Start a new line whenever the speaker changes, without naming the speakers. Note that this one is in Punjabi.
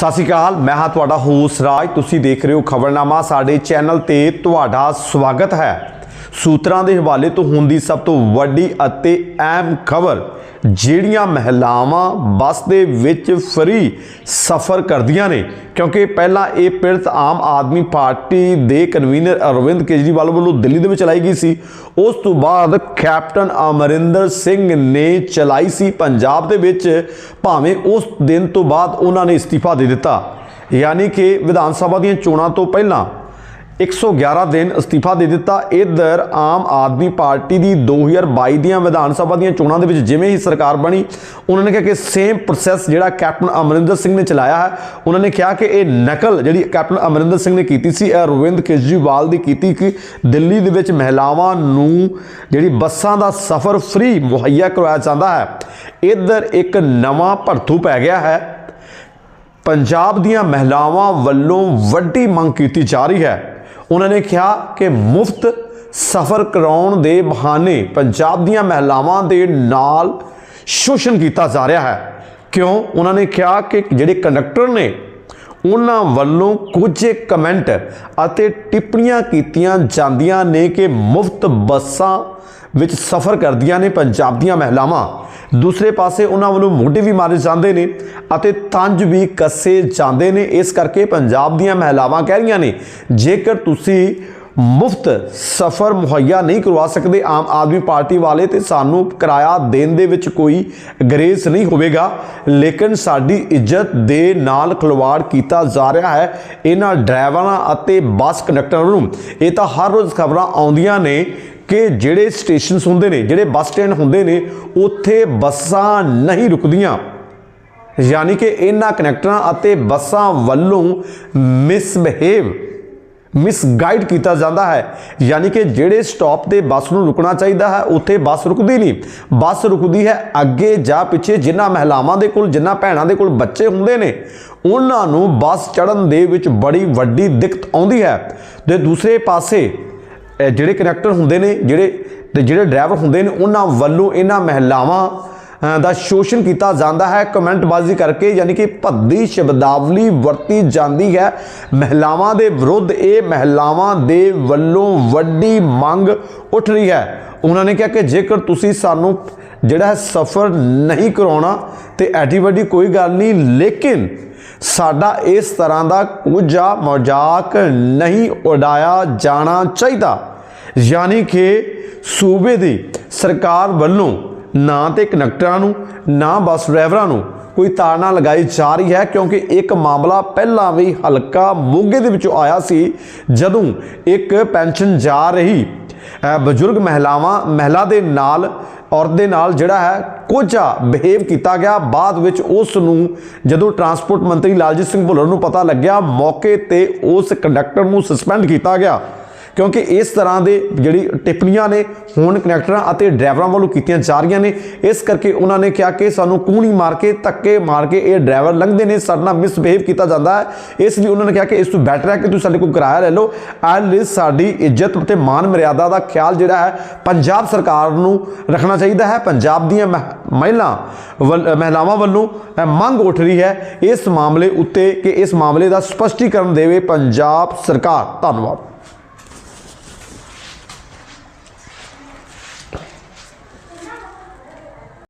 ਸਤਿ ਸ਼੍ਰੀ ਅਕਾਲ, ਮੈਂ ਹਾਂ ਤੁਹਾਡਾ ਹੋਸ ਰਾਜ। ਤੁਸੀਂ ਦੇਖ ਰਹੇ ਹੋ ਖਬਰਨਾਮਾ। ਸਾਡੇ ਚੈਨਲ ਤੇ ਤੁਹਾਡਾ ਸਵਾਗਤ ਹੈ। ਸੂਤਰਾਂ ਦੇ ਹਵਾਲੇ ਤੋਂ ਹੁੰਦੀ ਸਭ ਤੋਂ ਵੱਡੀ ਅਤੇ ਅਹਿਮ ਖਬਰ ਜਿਹੜੀਆਂ ਮਹਿਲਾਵਾਂ ਬੱਸ ਦੇ ਵਿੱਚ ਫਰੀ ਸਫ਼ਰ ਕਰਦੀਆਂ ਨੇ, ਕਿਉਂਕਿ ਪਹਿਲਾਂ ਇਹ ਪਿਰਤ ਆਮ ਆਦਮੀ ਪਾਰਟੀ ਦੇ ਕਨਵੀਨਰ ਅਰਵਿੰਦ ਕੇਜਰੀਵਾਲ ਵੱਲੋਂ ਦਿੱਲੀ ਦੇ ਵਿੱਚ ਚਲਾਈ ਗਈ ਸੀ। ਉਸ ਤੋਂ ਬਾਅਦ ਕੈਪਟਨ ਅਮਰਿੰਦਰ ਸਿੰਘ ਨੇ ਚਲਾਈ ਸੀ। ਪੰਜਾਬ ਦੇ ਵਿੱਚ ਭਾਵੇਂ ਉਸ ਦਿਨ ਤੋਂ ਬਾਅਦ ਉਹਨਾਂ ਨੇ ਅਸਤੀਫਾ ਦੇ ਦਿੱਤਾ। ਯਾਨੀ ਕਿ ਵਿਧਾਨ ਸਭਾ ਦੀਆਂ ਚੋਣਾਂ ਤੋਂ ਪਹਿਲਾਂ 111 ਦਿਨ ਅਸਤੀਫਾ ਦੇ ਦਿੱਤਾ। ਇਧਰ ਆਮ ਆਦਮੀ ਪਾਰਟੀ ਦੀ 2022 ਦੀਆਂ ਵਿਧਾਨ ਸਭਾ ਦੀਆਂ ਚੋਣਾਂ ਦੇ ਵਿੱਚ ਜਿਵੇਂ ਹੀ ਸਰਕਾਰ ਬਣੀ, ਉਹਨਾਂ ਨੇ ਕਿਹਾ ਕਿ ਸੇਮ ਪ੍ਰੋਸੈਸ ਜਿਹੜਾ ਕੈਪਟਨ ਅਮਰਿੰਦਰ ਸਿੰਘ ਨੇ ਚਲਾਇਆ ਹੈ, ਉਹਨਾਂ ਨੇ ਕਿਹਾ ਕਿ ਇਹ ਨਕਲ ਜਿਹੜੀ ਕੈਪਟਨ ਅਮਰਿੰਦਰ ਸਿੰਘ ਨੇ ਕੀਤੀ ਸੀ, ਇਹ ਅਰਵਿੰਦ ਕੇਜਰੀਵਾਲ ਦੀ ਕੀਤੀ ਕਿ ਦਿੱਲੀ ਦੇ ਵਿੱਚ ਮਹਿਲਾਵਾਂ ਨੂੰ ਜਿਹੜੀ ਬੱਸਾਂ ਦਾ ਸਫ਼ਰ ਫ੍ਰੀ ਮੁਹੱਈਆ ਕਰਵਾਇਆ ਜਾਂਦਾ ਹੈ। ਇਧਰ ਇੱਕ ਨਵਾਂ ਭੜਥੂ ਪੈ ਗਿਆ ਹੈ। ਪੰਜਾਬ ਦੀਆਂ ਮਹਿਲਾਵਾਂ ਵੱਲੋਂ ਵੱਡੀ ਮੰਗ ਕੀਤੀ ਜਾ ਰਹੀ ਹੈ। ਉਹਨਾਂ ਨੇ ਕਿਹਾ ਕਿ ਮੁਫਤ ਸਫ਼ਰ ਕਰਾਉਣ ਦੇ ਬਹਾਨੇ ਪੰਜਾਬ ਦੀਆਂ ਮਹਿਲਾਵਾਂ ਦੇ ਨਾਲ ਸ਼ੋਸ਼ਣ ਕੀਤਾ ਜਾ ਰਿਹਾ ਹੈ। ਕਿਉਂ? ਉਹਨਾਂ ਨੇ ਕਿਹਾ ਕਿ ਜਿਹੜੇ ਕੰਡਕਟਰ ਨੇ ਉਹਨਾਂ ਵੱਲੋਂ ਕੁਝ ਕਮੈਂਟ ਅਤੇ ਟਿੱਪਣੀਆਂ ਕੀਤੀਆਂ ਜਾਂਦੀਆਂ ਨੇ ਕਿ ਮੁਫਤ ਬੱਸਾਂ ਵਿੱਚ ਸਫ਼ਰ ਕਰਦੀਆਂ ਨੇ ਪੰਜਾਬ ਦੀਆਂ ਮਹਿਲਾਵਾਂ। ਦੂਸਰੇ ਪਾਸੇ ਉਹਨਾਂ ਵੱਲੋਂ ਮੋਢੇ ਵੀ ਮਾਰੇ ਜਾਂਦੇ ਨੇ ਅਤੇ ਤੰਜ ਵੀ ਕੱਸੇ ਜਾਂਦੇ ਨੇ। ਇਸ ਕਰਕੇ ਪੰਜਾਬ ਦੀਆਂ ਮਹਿਲਾਵਾਂ ਕਹਿ ਰਹੀਆਂ ਨੇ, ਜੇਕਰ ਤੁਸੀਂ ਮੁਫਤ ਸਫ਼ਰ ਮੁਹੱਈਆ ਨਹੀਂ ਕਰਵਾ ਸਕਦੇ ਆਮ ਆਦਮੀ ਪਾਰਟੀ ਵਾਲੇ ਤੇ ਸਾਨੂੰ ਕਿਰਾਇਆ ਦੇਣ ਦੇ ਵਿੱਚ ਕੋਈ ਗਰੇਜ਼ ਨਹੀਂ ਹੋਵੇਗਾ। ਲੇਕਿਨ ਸਾਡੀ ਇੱਜ਼ਤ ਦੇ ਨਾਲ ਖਿਲਵਾੜ ਕੀਤਾ ਜਾ ਰਿਹਾ ਹੈ। ਇਹਨਾਂ ਡਰਾਈਵਰਾਂ ਅਤੇ ਬੱਸ ਕੰਡਕਟਰਾਂ ਨੂੰ ਇਹ ਤਾਂ ਹਰ ਰੋਜ਼ ਖਬਰਾਂ ਆਉਂਦੀਆਂ ਨੇ ਕਿ ਜਿਹੜੇ ਸਟੇਸ਼ਨਸ ਹੁੰਦੇ ਨੇ, ਜਿਹੜੇ ਬੱਸ ਸਟੈਂਡ ਹੁੰਦੇ ਨੇ, ਉੱਥੇ ਬੱਸਾਂ ਨਹੀਂ ਰੁਕਦੀਆਂ। ਯਾਨੀ ਕਿ ਇਹਨਾਂ ਕਨੈਕਟਰਾਂ ਅਤੇ ਬੱਸਾਂ ਵੱਲੋਂ ਮਿਸਬਿਹੇਵ ਮਿਸਗਾਈਡ ਕੀਤਾ ਜਾਂਦਾ ਹੈ। ਯਾਨੀ ਕਿ ਜਿਹੜੇ ਸਟਾਪ ਤੇ ਬੱਸ ਨੂੰ ਰੁਕਣਾ ਚਾਹੀਦਾ ਹੈ, ਉੱਥੇ ਬੱਸ ਰੁਕਦੀ ਨਹੀਂ। ਬੱਸ ਰੁਕਦੀ ਹੈ ਅੱਗੇ ਜਾਂ ਪਿੱਛੇ ਜਿਨ੍ਹਾਂ ਮਹਿਲਾਵਾਂ ਦੇ ਕੋਲ ਜਿਨ੍ਹਾਂ ਭੈਣਾਂ ਦੇ ਕੋਲ ਬੱਚੇ ਹੁੰਦੇ ਨੇ, ਉਹਨਾਂ ਨੂੰ ਬੱਸ ਚੜਨ ਦੇ ਵਿੱਚ ਬੜੀ ਵੱਡੀ ਦਿੱਕਤ ਆਉਂਦੀ ਹੈ। ਤੇ ਦੂਸਰੇ ਪਾਸੇ ਜਿਹੜੇ ਕਨੈਕਟਰ ਹੁੰਦੇ ਨੇ, ਜਿਹੜੇ ਤੇ ਜਿਹੜੇ ਡਰਾਈਵਰ ਹੁੰਦੇ ਨੇ, ਉਹਨਾਂ ਵੱਲੋਂ ਇਹਨਾਂ ਮਹਿਲਾਵਾਂ ਦਾ ਸ਼ੋਸ਼ਣ ਕੀਤਾ ਜਾਂਦਾ ਹੈ। ਕਮੈਂਟਬਾਜ਼ੀ ਕਰਕੇ ਯਾਨੀ ਕਿ ਭੱਦੀ ਸ਼ਬਦਾਵਲੀ ਵਰਤੀ ਜਾਂਦੀ ਹੈ। ਮਹਿਲਾਵਾਂ ਦੇ ਵਿਰੁੱਧ ਇਹ ਮਹਿਲਾਵਾਂ ਦੇ ਵੱਲੋਂ ਵੱਡੀ ਮੰਗ ਉੱਠ ਰਹੀ ਹੈ। ਉਹਨਾਂ ਨੇ ਕਿਹਾ ਕਿ ਜੇਕਰ ਤੁਸੀਂ ਸਾਨੂੰ ਜਿਹੜਾ ਹੈ ਸਫ਼ਰ ਨਹੀਂ ਕਰਾਉਣਾ ਤੇ ਐਡੀ ਵੱਡੀ ਕੋਈ ਗੱਲ ਨਹੀਂ, ਲੇਕਿਨ ਸਾਡਾ ਇਸ ਤਰ੍ਹਾਂ ਦਾ ਕੁਝਾ ਮਜ਼ਾਕ ਨਹੀਂ ਉਡਾਇਆ ਜਾਣਾ ਚਾਹੀਦਾ। ਯਾਨੀ ਕਿ ਸੂਬੇ ਦੀ ਸਰਕਾਰ ਵੱਲੋਂ ਨਾ ਤੇ ਕਨੈਕਟਰਾਂ ਨੂੰ, ਨਾ ਬੱਸ ਡਰਾਈਵਰਾਂ ਨੂੰ। ਕੋਈ ਤਾੜਨਾ ਲਗਾਈ ਜਾ ਰਹੀ ਹੈ ਕਿਉਂਕਿ ਇੱਕ ਮਾਮਲਾ ਪਹਿਲਾਂ ਵੀ ਹਲਕਾ ਮੋਗੇ ਦੇ ਵਿੱਚੋਂ ਆਇਆ ਸੀ, ਜਦੋਂ ਇੱਕ ਪੈਨਸ਼ਨ ਜਾ ਰਹੀ। ਬਜ਼ੁਰਗ ਮਹਿਲਾਵਾਂ, ਮਹਿਲਾ ਦੇ ਨਾਲ, ਔਰਤ ਦੇ ਨਾਲ ਜਿਹੜਾ ਹੈ, ਕੋਝਾ ਬਿਹੇਵ ਕੀਤਾ ਗਿਆ। ਬਾਅਦ ਵਿੱਚ ਉਸ ਨੂੰ ਜਦੋਂ ਟਰਾਂਸਪੋਰਟ ਮੰਤਰੀ ਲਾਲਜੀਤ ਸਿੰਘ ਭੁੱਲਰ ਨੂੰ ਪਤਾ ਲੱਗਿਆ, ਮੌਕੇ ਤੇ ਉਸ ਕੰਡਕਟਰ ਨੂੰ ਸਸਪੈਂਡ ਕੀਤਾ ਗਿਆ। ਕਿਉਂਕਿ ਇਸ ਤਰ੍ਹਾਂ ਦੇ ਜਿਹੜੀ ਟਿੱਪਣੀਆਂ ਨੇ, ਹੁਣ ਕਨੈਕਟਰਾਂ ਅਤੇ ਡਰਾਈਵਰਾਂ ਵੱਲੋਂ ਕੀਤੀਆਂ ਜਾ ਰਹੀਆਂ ਨੇ। ਇਸ ਕਰਕੇ ਉਹਨਾਂ ਨੇ ਕਿਹਾ ਕਿ ਸਾਨੂੰ ਕੂਣੀ ਮਾਰ ਕੇ, ਧੱਕੇ ਮਾਰ ਕੇ ਇਹ ਡਰਾਈਵਰ ਲੰਘਦੇ ਨੇ, ਸਾਡੇ ਨਾਲ ਮਿਸਬਿਹੇਵ ਕੀਤਾ ਜਾਂਦਾ ਹੈ। ਇਸ ਲਈ ਉਹਨਾਂ ਨੇ ਕਿਹਾ ਕਿ ਇਸ ਤੋਂ ਬੈਟਰ ਹੈ ਕਿ ਤੁਸੀਂ ਸਾਡੇ ਕੋਲ ਕਿਰਾਇਆ ਲੈ ਲਓ। ਐਟ ਸਾਡੀ ਇੱਜ਼ਤ ਅਤੇ ਮਾਨ ਮਰਿਆਦਾ ਦਾ ਖਿਆਲ ਜਿਹੜਾ ਹੈ, ਪੰਜਾਬ ਸਰਕਾਰ ਨੂੰ ਰੱਖਣਾ ਚਾਹੀਦਾ ਹੈ। ਪੰਜਾਬ ਦੀਆਂ ਮਹ- ਮਹਿਲਾ ਵੱਲ- ਮਹਿਲਾਵਾਂ ਵੱਲੋਂ ਮੰਗ ਉੱਠ ਰਹੀ ਹੈ ਇਸ ਮਾਮਲੇ ਉੱਤੇ ਕਿ ਇਸ ਮਾਮਲੇ ਦਾ ਸਪਸ਼ਟੀਕਰਨ ਦੇਵੇ ਪੰਜਾਬ ਸਰਕਾਰ। ਧੰਨਵਾਦ।